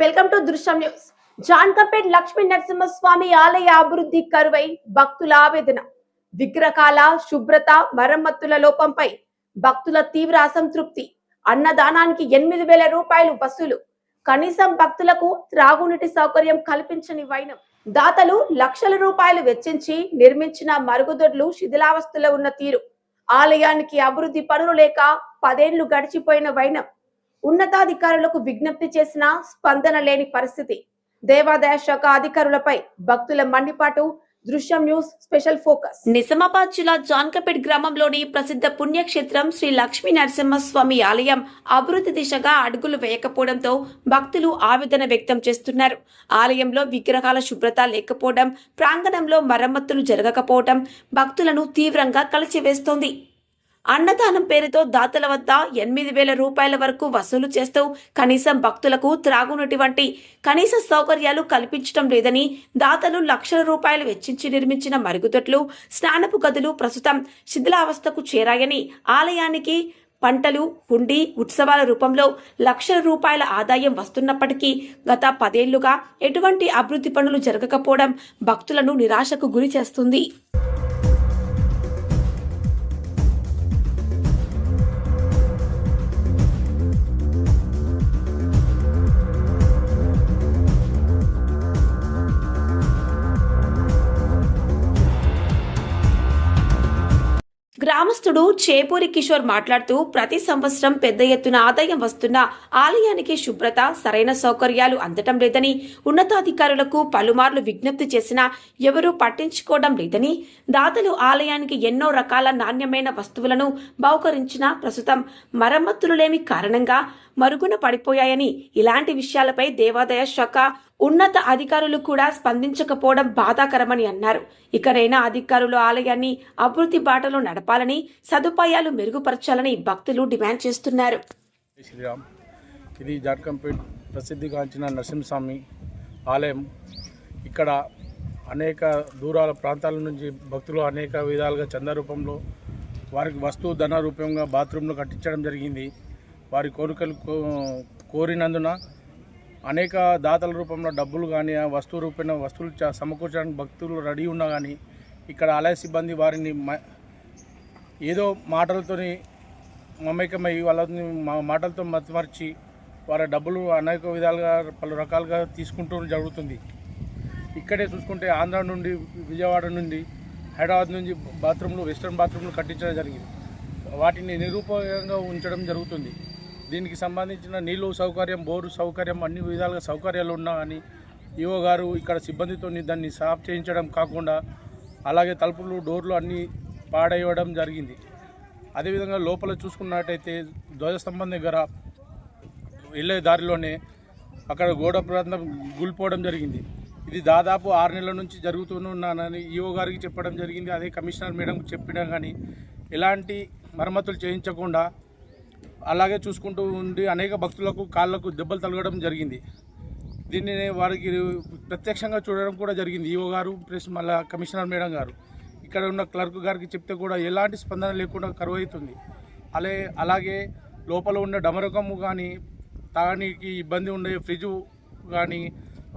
Welcome to Drishyam news. Jankampet Lakshmi Narasimhaswamy ఆలయ అభివృద్ధి కరువై భక్తుల ఆవేదన. విగ్రహాల శుభ్రత మరమ్మతుల లోపంపై భక్తుల తీవ్ర అసంతృప్తి. అన్నదానానికి ఎనిమిది వేల రూపాయలు వసూలు. కనీసం భక్తులకు త్రాగునీటి సౌకర్యం కల్పించని వైనం. దాతలు లక్షల రూపాయలు వెచ్చించి నిర్మించిన మరుగుదొడ్లు శిథిలావస్థలో ఉన్న తీరు. ఆలయానికి అభివృద్ధి పనులు లేక పదేళ్ళు గడిచిపోయిన వైనం. ఉన్నతాధికారులకు విజ్ఞప్తి చేసినా స్పందన లేని పరిస్థితి. దేవాదాయ శాఖ అధికారులపై భక్తుల మండిపాటు దృశ్యం న్యూస్ స్పెషల్ ఫోకస్. నిజామాబాద్ జిల్లా జాన్కపేట్ గ్రామంలోని ప్రసిద్ధ పుణ్యక్షేత్రం శ్రీ లక్ష్మీ నరసింహస్వామి ఆలయం అభివృద్ధి దిశగా అడుగులు వేయకపోవడంతో భక్తులు ఆవేదన వ్యక్తం చేస్తున్నారు. ఆలయంలో విగ్రహాల శుభ్రత లేకపోవడం ప్రాంగణంలో మరమ్మతులు జరగకపోవడం భక్తులను తీవ్రంగా కలిచివేస్తోంది. అన్నదానం పేరుతో దాతల వద్ద ఎనిమిది వేల రూపాయల వరకు వసూలు చేస్తూ కనీసం భక్తులకు త్రాగునటి వంటి కనీస సౌకర్యాలు కల్పించడం లేదని దాతలు లక్షల రూపాయలు వెచ్చించి నిర్మించిన మరుగుదొడ్లు స్నానపు గదులు ప్రస్తుతం శిథిలావస్థకు చేరాయని ఆలయానికి పంటలు హుండీ ఉత్సవాల రూపంలో లక్షల రూపాయల ఆదాయం వస్తున్నప్పటికీ గత పదేళ్ళుగా ఎటువంటి అభివృద్ధి పనులు జరగకపోవడం భక్తులను నిరాశకు గురి చేస్తుంది. గ్రామస్తుడు చేపూరి కిషోర్ మాట్లాడుతూ ప్రతి సంవత్సరం పెద్ద ఎత్తున ఆదాయం వస్తున్న ఆలయానికి శుభ్రత సరైన సౌకర్యాలు అందటం లేదని ఉన్నతాధికారులకు పలుమార్లు విజ్ఞప్తి చేసినా ఎవరూ పట్టించుకోవడం లేదని దాతలు ఆలయానికి ఎన్నో రకాల నాణ్యమైన వస్తువులను బహుకరించినా ప్రస్తుతం మరమ్మతులు లేని కారణంగా మరుగున పడిపోయాయని ఇలాంటి విషయాలపై దేవాదాయ శాఖ ఉన్నత అధికారులు కూడా స్పందించకపోవడం బాధాకరమని అన్నారు. ఇకనైనా అధికారులు ఆలయాన్ని అభివృద్ధి బాటలో నడపాలని సదుపాయాలు మెరుగుపరచాలని భక్తులు డిమాండ్ చేస్తున్నారు. శ్రీరామ్. ఇది జాట్కంపేట్ ప్రసిద్ధిగాంచిన నరసింహస్వామి ఆలయం. ఇక్కడ అనేక దూరాల ప్రాంతాల నుంచి భక్తులు అనేక విధాలుగా చంద రూపంలో వారికి వస్తువు ధన రూపంగా బాత్రూంలో కట్టించడం జరిగింది. వారి కోరికలు కో- కోరినందున అనేక దాతల రూపంలో డబ్బులు కానీ ఆ వస్తువు రూపేణ వస్తువులు సమకూర్చడానికి భక్తులు రెడీ ఉన్నా కానీ ఇక్కడ ఆలయ సిబ్బంది వారిని మ- ఏదో మాటలతోని మమేకమై వాళ్ళని మాటలతో మతిమర్చి వారి డబ్బులు అనేక విధాలుగా పలు రకాలుగా తీసుకుంటూ జరుగుతుంది. ఇక్కడే చూసుకుంటే ఆంధ్ర నుండి విజయవాడ నుండి హైదరాబాద్ నుంచి బాత్రూంలు వెస్ట్రన్ బాత్రూంలు కట్టించడం జరిగింది. వాటిని నిరుపయోగంగా ఉంచడం జరుగుతుంది. దీనికి సంబంధించిన నీళ్ళు సౌకర్యం బోరు సౌకర్యం అన్ని విధాలుగా సౌకర్యాలు ఉన్నా కానీ ఈవో గారు ఇక్కడ సిబ్బందితో దాన్ని సాఫ్ చేయించడం కాకుండా అలాగే తలుపులు డోర్లు అన్నీ పాడేయడం జరిగింది. అదేవిధంగా లోపల చూసుకున్నట్టయితే ధ్వజస్తంభం దగ్గర వెళ్ళే దారిలోనే అక్కడ గోడ ప్రాంతం కూలిపోవడం జరిగింది. ఇది దాదాపు ఆరు నెలల నుంచి జరుగుతున్నానని ఈఓ గారికి చెప్పడం జరిగింది. అదే కమిషనర్ మేడంకి చెప్పినా కానీ ఎలాంటి మరమ్మతులు చేయించకుండా అలాగే చూసుకుంటూ ఉండి అనేక భక్తులకు కాళ్ళకు దెబ్బలు తగలడం జరిగింది. దీన్ని వారికి ప్రత్యక్షంగా చూడడం కూడా జరిగింది. ఈఓ గారు ప్లస్ మళ్ళీ కమిషనర్ మేడం గారు. ఇక్కడ ఉన్న క్లర్క్ గారికి చెప్తే కూడా ఎలాంటి స్పందన లేకుండా కరువు అవుతుంది అలాగే అలాగే లోపల ఉన్న డమరకము కానీ తాగడానికి ఇబ్బంది ఉండే ఫ్రిడ్జ్ కానీ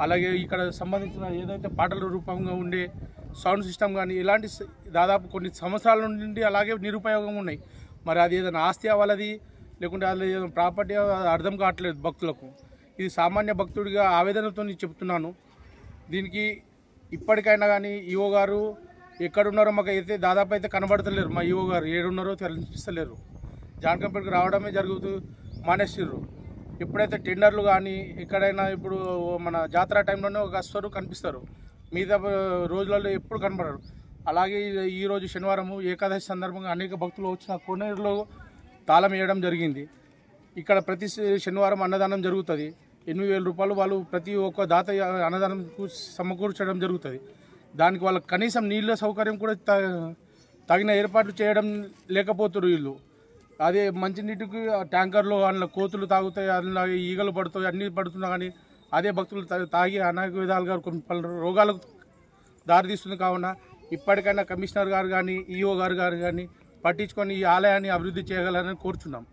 అలాగే ఇక్కడ సంబంధించిన ఏదైతే పాటల రూపంగా ఉండే సౌండ్ సిస్టమ్ కానీ ఇలాంటి దాదాపు కొన్ని సంవత్సరాల నుండి అలాగే నిరుపయోగం ఉన్నాయి. మరి అది ఏదైనా ఆస్తి వాళ్ళది లేకుంటే అది ప్రాపర్టీ అర్థం కావట్లేదు భక్తులకు. ఇది సామాన్య భక్తుడిగా ఆవేదనతో చెప్తున్నాను. దీనికి ఇప్పటికైనా కానీ ఈఓ గారు ఎక్కడున్నారో మాకు అయితే దాదాపు అయితే కనబడతలేరు. మా ఈఓ గారు ఏడున్నారో తెలిపిస్తలేరు జాన్కంపేటకు రావడమే జరుగుతూ మానేసిర్రు. ఎప్పుడైతే టెండర్లు కానీ ఎక్కడైనా ఇప్పుడు మన జాతర టైంలోనే ఒక వస్తారు కనిపిస్తారు. మిగతా రోజులలో ఎప్పుడు కనబడరు. అలాగే ఈరోజు శనివారం శనివారము ఏకాదశి సందర్భంగా అనేక భక్తులు వచ్చిన కొనేరులో తాళం వేయడం జరిగింది. ఇక్కడ ప్రతి శనివారం అన్నదానం జరుగుతుంది. ఎనిమిది వేల రూపాయలు వాళ్ళు ప్రతి ఒక్క దాత అన్నదానం సమకూర్చడం జరుగుతుంది. దానికి వాళ్ళకి కనీసం నీళ్ళ సౌకర్యం కూడా త- తగిన ఏర్పాట్లు చేయడం లేకపోతున్నారు వీళ్ళు. అదే మంచినీటికి ట్యాంకర్లో అందులో కోతులు తాగుతాయి అందులో ఈగలు పడుతాయి అన్నీ పడుతున్నా కానీ అదే భక్తులు తాగి అనేక విధాలుగా కొన్ని పలు రోగాలకు దారితీస్తుంది కావున ఇప్పటికైనా కమిషనర్ గారు కానీ ఈఓ గారు గారు కానీ పట్టించుకొని ఈ ఆలయాన్ని అభివృద్ధి చేయగలరని కోరుచున్నాం.